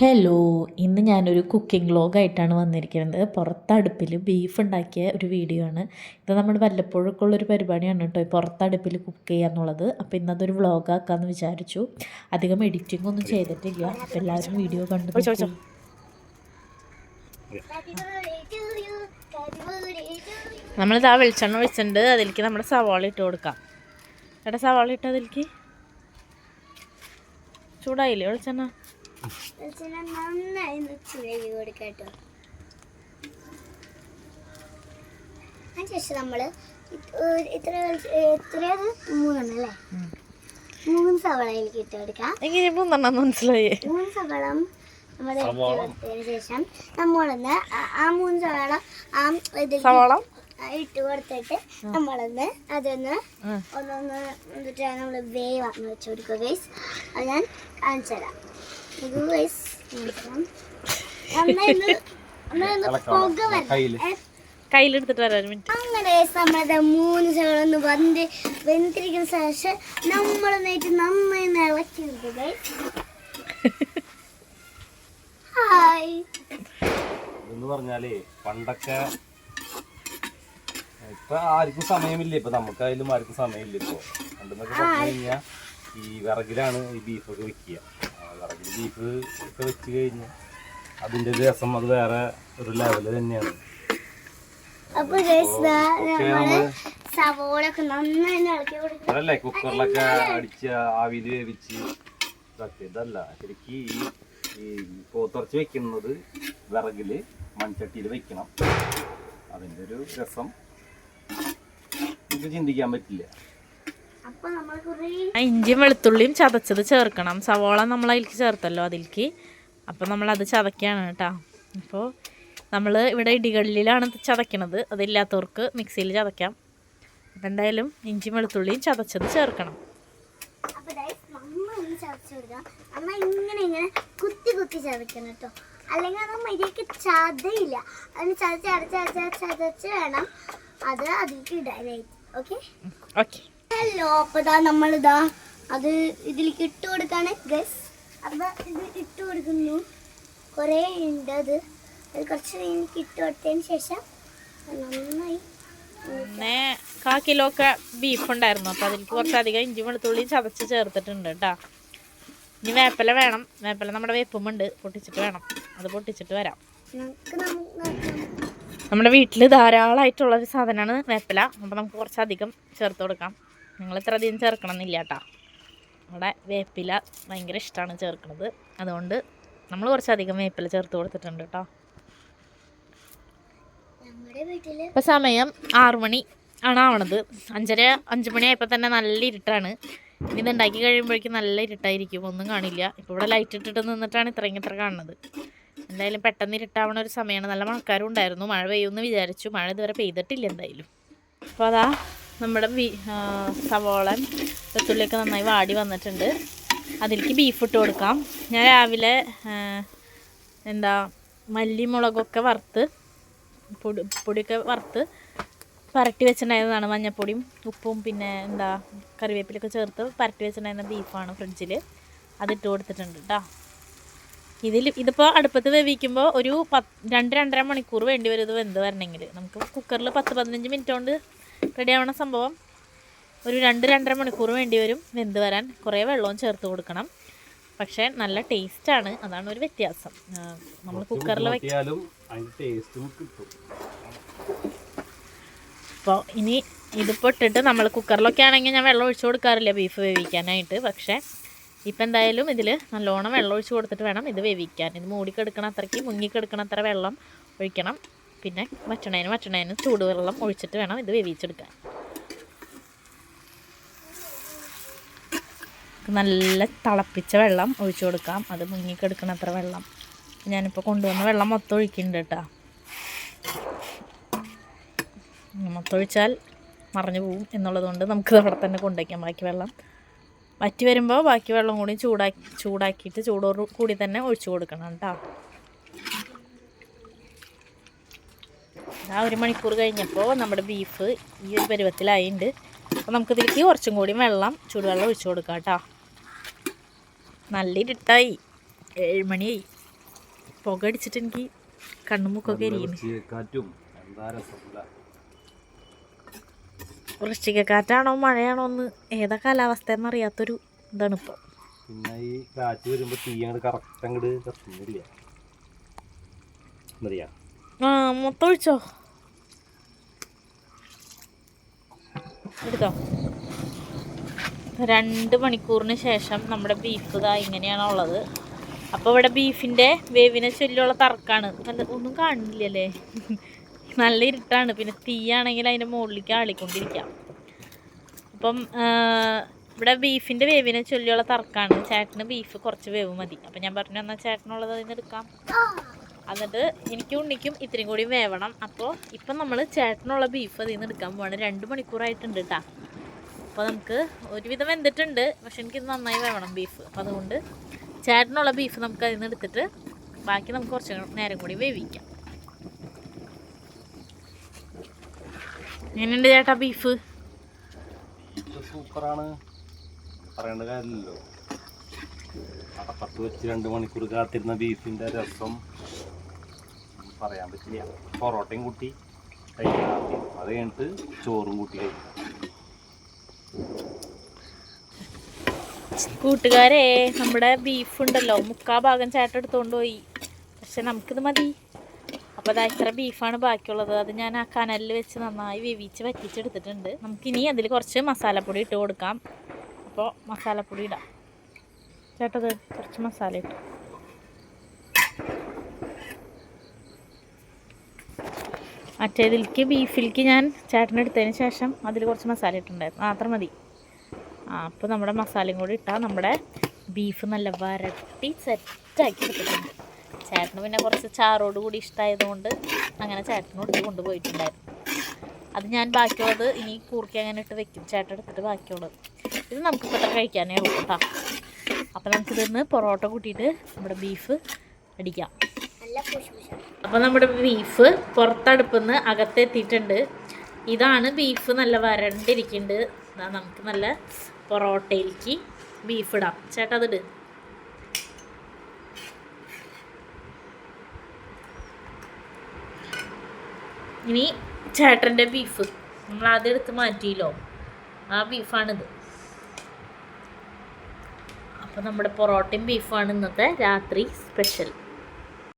Hello ഇന്ന് ഞാനൊരു cooking വ്ലോഗായിട്ടാണ് വന്നിരിക്കുന്നത്. പുറത്തടുപ്പിൽ ബീഫ് ഉണ്ടാക്കിയ ഒരു വീഡിയോ ആണ് ഇത് നമ്മൾ വല്ലപ്പോഴൊക്കെ ഉള്ളൊരു പരിപാടിയാണ് കേട്ടോ ഈ പുറത്തടുപ്പിൽ കുക്ക് ചെയ്യുക എന്നുള്ളത്. അപ്പോൾ ഇന്നതൊരു വ്ലോഗാക്കാമെന്ന് വിചാരിച്ചു. അധികം എഡിറ്റിംഗ് ഒന്നും ചെയ്തിട്ടില്ല. അപ്പോൾ എല്ലാവരും വീഡിയോ കണ്ടു നമ്മളിതാ വെളിച്ചെണ്ണ ഒഴിച്ചിട്ടുണ്ട്. അതിലേക്ക് നമ്മുടെ സവാള ഇട്ട് കൊടുക്കാം. എടാ സവാള ഇട്ട് അതിലേക്ക്. ചൂടായില്ലേ വെളിച്ചെണ്ണ? നന്നായി ചെയ്ത് കൊടുക്കട്ടോ അതിനുശേഷം നമ്മൾ ഇത്ര വെളിച്ച- എത്രയത് മൂന്നെണ്ണം അല്ലേ? ഉം. മൂന്ന് സവളയിലേക്ക് ഇട്ട് കൊടുക്കാം. എങ്ങനെ മൂന്നെണ്ണം മനസ്സിലായേ? മൂന്ന് സവളം നമ്മൾ ഇട്ട് ശേഷം നമ്മളൊന്ന് ആ- ആ മൂന്ന് സവാള ആ ഇതിൽ സവാളം? ഇട്ട് കൊടുത്തിട്ട് നമ്മളൊന്ന് അതൊന്ന്. ഒന്നൊന്ന് എന്നിട്ട് നമ്മൾ വേവ്. വെച്ച് കൊടുക്കുക ഗൈസ് അത് ഞാൻ കാണിച്ചു തരാം കയ്യിലെടുത്തിട്ട് വരാൻ മിനിറ്റ്. അങ്ങനെ നമ്മുടെ മൂന്ന് സവളൊന്ന് വന്ന് വെന്തിരിക്കുന്ന ശേഷം നമ്മൾ നേരിട്ട് നന്നായി ഇളക്കി ഹായ്. എന്ന് പറഞ്ഞാലേ പണ്ടൊക്കെ ഇപ്പൊ ആർക്കും സമയമില്ല. ഇപ്പൊ നമുക്കായാലും ആർക്കും സമയമില്ല ഇപ്പൊ. പണ്ടെന്നൊക്കെ പറഞ്ഞു കഴിഞ്ഞാൽ ഈ വിറകിലാണ് ഈ ബീഫൊക്കെ വെക്കുക. വിറകിൽ ബീഫ് ഒക്കെ വെച്ച് കഴിഞ്ഞ് അതിന്റെ രസം അത് വേറെ ഒരു ലെവൽ തന്നെയാണ്. അതല്ലേ കുക്കറിലൊക്കെ അടിച്ച ആവിയിൽ വേവിച്ച് ഇതല്ല ശരിക്ക് ഈ ഈ പോത്തിറച്ചി വെക്കുന്നത് വിറകിൽ മൺചട്ടിയിൽ വെക്കണം. അതിന്റെ ഒരു രസം. നമുക്ക് ചിന്തിക്കാൻ പറ്റില്ല അപ്പൊ നമ്മൾ കുറേ ആ ഇഞ്ചിയും വെളുത്തുള്ളിയും ചതച്ചത് ചേർക്കണം. സവോള നമ്മൾ അതിലേക്ക് ചേർത്തല്ലോ അതിലേക്ക്. അപ്പോൾ നമ്മളത് ചതക്കുകയാണ് കേട്ടോ. അപ്പോൾ നമ്മൾ ഇവിടെ ഇടികളിലാണ് ചതയ്ക്കണത് അതില്ലാത്തവർക്ക് മിക്സിയിൽ ചതയ്ക്കാം അപ്പം എന്തായാലും ഇഞ്ചിയും വെളുത്തുള്ളിയും ചതച്ചത് ചേർക്കണം. അപ്പൊ അമ്മ ഇങ്ങനെ ഇങ്ങനെ കുത്തി കുത്തി കേട്ടോ. അല്ലെങ്കിൽ അത് മര്യാദയ്ക്ക് ചതയില്ല. അതിന് ചതച്ച് ചതച്ച് ചതച്ച് ചതച്ച് വേണം അത് അതിലേക്ക് ഇടാനായിട്ട്. ഓക്കെ ഓക്കെ ഹലോ അപ്പൊ ഇതാ നമ്മളിതാ അത് ഇതിലേക്ക് ഇട്ട് കൊടുക്കാണ് ഗസ് അപ്പൊ ഇത് ഇട്ട് കൊടുക്കുന്നു കുറേ ഉണ്ട് അത്. അത് കുറച്ച് എനിക്ക് ഇട്ട് കൊടുത്തതിന് ശേഷം നന്നായി പിന്നെ കാ കിലോ ഒക്കെ ബീഫ് ഉണ്ടായിരുന്നു. അപ്പോൾ അതിലേക്ക് കുറച്ചധികം ഇഞ്ചി വെളുത്തുള്ളിയും ചതച്ച് ചേർത്തിട്ടുണ്ട് കേട്ടോ. ഇനി വേപ്പല വേണം. വേപ്പില നമ്മുടെ വേപ്പുമുണ്ട്. പൊട്ടിച്ചിട്ട് വേണം. അത് പൊട്ടിച്ചിട്ട് വരാം. നമ്മുടെ വീട്ടിൽ ധാരാളമായിട്ടുള്ളൊരു സാധനമാണ് വേപ്പല. അപ്പോൾ നമുക്ക് കുറച്ചധികം ചേർത്ത് കൊടുക്കാം. നിങ്ങൾ ഇത്ര അധികം ചേർക്കണം എന്നില്ല കേട്ടോ നമ്മുടെ വേപ്പില ഭയങ്കര ഇഷ്ടമാണ് ചേർക്കുന്നത് അതുകൊണ്ട് നമ്മൾ കുറച്ചധികം വേപ്പില ചേർത്ത് കൊടുത്തിട്ടുണ്ട് കേട്ടോ. ഇപ്പം സമയം ആറു മണി ആണ് ആവണത്. അഞ്ചര അഞ്ച് മണി ആയപ്പോൾ തന്നെ നല്ല ഇരുട്ടാണ്. ഇനി ഇത് ഉണ്ടാക്കി കഴിയുമ്പോഴേക്കും നല്ല ഇരുട്ടായിരിക്കും. ഒന്നും കാണില്ല. ഇപ്പോൾ ഇവിടെ ലൈറ്റ് ഇട്ടിട്ട് നിന്നിട്ടാണ് ഇത്രയും ഇത്ര കാണുന്നത്. എന്തായാലും പെട്ടെന്ന് ഇരുട്ടാവണ ഒരു സമയമാണ് നല്ല മഴക്കാരും ഉണ്ടായിരുന്നു. മഴ പെയ്യുമെന്ന് വിചാരിച്ചു. മഴ ഇതുവരെ പെയ്തിട്ടില്ല എന്തായാലും. അപ്പോൾ അതാ നമ്മുടെ സവോളൻ വെത്തുള്ളിയൊക്കെ നന്നായി വാടി വന്നിട്ടുണ്ട്. അതിലേക്ക് ബീഫ് ഇട്ട് കൊടുക്കാം. ഞാൻ രാവിലെ എന്താ മല്ലി മുളകൊക്കെ വറുത്ത് പൊടി പൊടിയൊക്കെ വറുത്ത് പരട്ടി വെച്ചിട്ടുണ്ടായിരുന്നതാണ് മഞ്ഞപ്പൊടിയും ഉപ്പും പിന്നെ എന്താ കറിവേപ്പിലൊക്കെ ചേർത്ത് പരട്ടി വെച്ചിട്ടുണ്ടായിരുന്ന ബീഫാണ് ഫ്രിഡ്ജിൽ അതിട്ട് കൊടുത്തിട്ടുണ്ട് കേട്ടോ ഇതിൽ ഇതിപ്പോൾ അടുപ്പത്ത് വേവിക്കുമ്പോൾ ഒരു പത്ത് രണ്ട് രണ്ടര മണിക്കൂർ വേണ്ടി വരും ഇത് വെന്ത് വരണമെങ്കിൽ നമുക്ക് കുക്കറിൽ പത്ത് പതിനഞ്ച് മിനിറ്റ് കൊണ്ട് റെഡി ആവണ സംഭവം. ഒരു രണ്ട് രണ്ടര മണിക്കൂർ വേണ്ടി വരും വെന്ത് വരാൻ. കുറേ വെള്ളവും ചേർത്ത് കൊടുക്കണം. പക്ഷേ നല്ല ടേസ്റ്റാണ്. അതാണ് ഒരു വ്യത്യാസം. നമ്മൾ കുക്കറിൽ അപ്പോൾ ഇനി ഇതിപ്പോൾ ഇട്ടിട്ട് നമ്മൾ കുക്കറിലൊക്കെ ആണെങ്കിൽ ഞാൻ വെള്ളം ഒഴിച്ചു കൊടുക്കാറില്ല ബീഫ് വേവിക്കാനായിട്ട്. പക്ഷേ ഇപ്പം എന്തായാലും ഇതിൽ നല്ലോണം വെള്ളം ഒഴിച്ച് കൊടുത്തിട്ട് വേണം ഇത് വേവിക്കാൻ. ഇത് മൂടിക്കെടുക്കണ അത്രയ്ക്ക് മുങ്ങിക്കെടുക്കണ അത്ര വെള്ളം ഒഴിക്കണം. പിന്നെ വറ്റണേന് വറ്റണേന് ചൂടുവെള്ളം ഒഴിച്ചിട്ട് വേണം ഇത് വേവിച്ചെടുക്കാൻ. നല്ല തിളപ്പിച്ച വെള്ളം ഒഴിച്ചു കൊടുക്കാം. അത് മുങ്ങിക്കെടുക്കണം അത്ര വെള്ളം. ഞാനിപ്പോൾ കൊണ്ടുവന്ന വെള്ളം മൊത്തം ഒഴിക്കുന്നുണ്ട് കേട്ടോ. മൊത്തം ഒഴിച്ചാൽ മറിഞ്ഞു പോവും എന്നുള്ളതുകൊണ്ട് നമുക്ക് അവിടെ തന്നെ കൊണ്ടുവയ്ക്കാം ബാക്കി വെള്ളം. വറ്റി വരുമ്പോൾ ബാക്കി വെള്ളം കൂടി ചൂടാക്കി ചൂടാക്കിയിട്ട് ചൂടോട് കൂടി തന്നെ ഒഴിച്ചു കൊടുക്കണം കേട്ടോ. ആ ഒരു മണിക്കൂർ കഴിഞ്ഞപ്പോൾ നമ്മുടെ ബീഫ് ഈ ഒരു പരുവത്തിലായിട്ടുണ്ട് അപ്പോൾ നമുക്കിതിലേക്ക് കുറച്ചും കൂടി വെള്ളം ചൂടുവെള്ളം ഒഴിച്ചു കൊടുക്കാം കേട്ടോ. നല്ല ഇരുട്ടായി. ഏഴ് മണിയായി. പുക അടിച്ചിട്ട് എനിക്ക് കണ്ണുമുക്കൊക്കെ എരിയുന്നു. വൃശ്ചികക്കാറ്റാണോ മഴയാണോ എന്ന് ഏതാ കാലാവസ്ഥ എന്നറിയാത്തൊരു ഇതാണ് ഇപ്പോൾ പിന്നെ ഈ കാറ്റ് വരുമ്പോൾ തീ അങ്ങോട്ട് കറക്റ്റ് അങ്ങോട്ട് കത്തുന്നില്ല എന്നറിയാ. ആ മൊത്തൊഴിച്ചോ എടുത്തോ. രണ്ട് മണിക്കൂറിന് ശേഷം നമ്മുടെ ബീഫ് ഇതാ ഇങ്ങനെയാണ് ഉള്ളത് അപ്പോൾ ഇവിടെ ബീഫിന്റെ വേവിനെ ചൊല്ലിയുള്ള തർക്കമാണ് നല്ല ഒന്നും കാണില്ലല്ലേ? നല്ല ഇരുട്ടാണ്. പിന്നെ തീയാണെങ്കിൽ അതിന്റെ മുകളിലേക്ക് ആളിക്കൊണ്ടിരിക്കാം. അപ്പം ഇവിടെ ബീഫിന്റെ വേവിനെ ചൊല്ലിയുള്ള തർക്കമാണ് ചേട്ടന് ബീഫ് കുറച്ച് വേവ് മതി. അപ്പം ഞാൻ പറഞ്ഞു എന്നാൽ ചേട്ടനുള്ളത് അതിന് എടുക്കാം. എന്നിട്ട് എനിക്കും ഉണ്ണിക്കും ഇത്രയും കൂടി വേവണം. അപ്പോൾ ഇപ്പം നമ്മൾ ചേട്ടനുള്ള ബീഫ് അതിൽ നിന്ന് എടുക്കാൻ പോവാണ്. രണ്ട് മണിക്കൂറായിട്ടുണ്ട് കേട്ടോ അപ്പോൾ നമുക്ക് ഒരുവിധം വെന്തിട്ടുണ്ട്. പക്ഷെ എനിക്കിത് നന്നായി വേവണം ബീഫ് അപ്പോൾ അതുകൊണ്ട് ചേട്ടനുള്ള ബീഫ് നമുക്ക് അതിൽ നിന്ന് എടുത്തിട്ട് ബാക്കി നമുക്ക് കുറച്ച് നേരം കൂടി വേവിക്കാം. എങ്ങനെയുണ്ട് ചേട്ടാ ബീഫ് സൂപ്പറാണ്. പറയേണ്ട കാര്യമില്ലല്ലോ. അടപ്പത്ത് വെച്ച് രണ്ട് മണിക്കൂർ കാത്തിരുന്ന ബീഫിന്റെ രസം. പറയാൻ പറ്റില്ല. പൊറോട്ടയും കൂട്ടി കഴിക്കാം. അത് കഴിഞ്ഞിട്ട് ചോറും കൂട്ടി കഴിക്കാം. കൂട്ടുകാരെ നമ്മുടെ ബീഫ് ഉണ്ടല്ലോ. മുക്കാ ഭാഗം ചേട്ട എടുത്തുകൊണ്ട് പോയി. പക്ഷെ നമുക്കിത് മതി. അപ്പോൾ അതാ ഇത്ര ബീഫാണ് ബാക്കിയുള്ളത്. അത് ഞാൻ ആ കനലിൽ വെച്ച് നന്നായി വേവിച്ച് വറ്റിച്ചെടുത്തിട്ടുണ്ട്. നമുക്കിനി അതിൽ കുറച്ച് മസാലപ്പൊടി ഇട്ട് കൊടുക്കാം. അപ്പോൾ മസാലപ്പൊടി ഇടാം. ചേട്ടത് കുറച്ച് മസാല ഇട്ടു. മറ്റേതിലേക്ക് ബീഫിലേക്ക് ഞാൻ ചേട്ടനെടുത്തതിന് ശേഷം അതിൽ കുറച്ച് മസാല ഇട്ടിട്ടുണ്ടായിരുന്നു. മാത്രം മതി. ആ അപ്പോൾ നമ്മുടെ മസാലയും കൂടി ഇട്ടാൽ നമ്മുടെ ബീഫ് നല്ല വരട്ടി സെറ്റാക്കി എടുത്തിട്ടുണ്ട്. ചേട്ടന് പിന്നെ കുറച്ച് ചാറോട് കൂടി ഇഷ്ടമായതുകൊണ്ട് അങ്ങനെ ചേട്ടനോട് കൊണ്ടുപോയിട്ടുണ്ടായിരുന്നു. അത് ഞാൻ ബാക്കിയുള്ളത് ഇനി കൂർക്കി അങ്ങനെ ഇട്ട് വെക്കും. ചേട്ടൻ എടുത്തിട്ട് ബാക്കിയുള്ളത്. ഇത് നമുക്ക് ഇപ്പോഴത്തെ കഴിക്കാനേ ഉള്ളൂ കേട്ടോ. അപ്പോൾ നമുക്കിതിന്ന് പൊറോട്ട കൂട്ടിയിട്ട് നമ്മുടെ ബീഫ് അടിക്കാം. നല്ല അപ്പോൾ നമ്മുടെ ബീഫ് പുറത്തടുപ്പിൽ നിന്ന് അകത്തെത്തിയിട്ടുണ്ട്. ഇതാണ് ബീഫ് നല്ല വരണ്ടിരിക്കുന്നുണ്ട് അതാ നമുക്ക് നല്ല പൊറോട്ടയിലേക്ക് ബീഫ് ഇടാം. ചേട്ടാ അതിട് ഇനി ചേട്ടന്റെ ബീഫ് നമ്മൾ ആദ്യം എടുത്ത് മാറ്റിയില്ലോ. ആ ബീഫാണിത് അപ്പോൾ നമ്മുടെ പൊറോട്ടയും ബീഫാണ് ഇന്നത്തെ രാത്രി സ്പെഷ്യൽ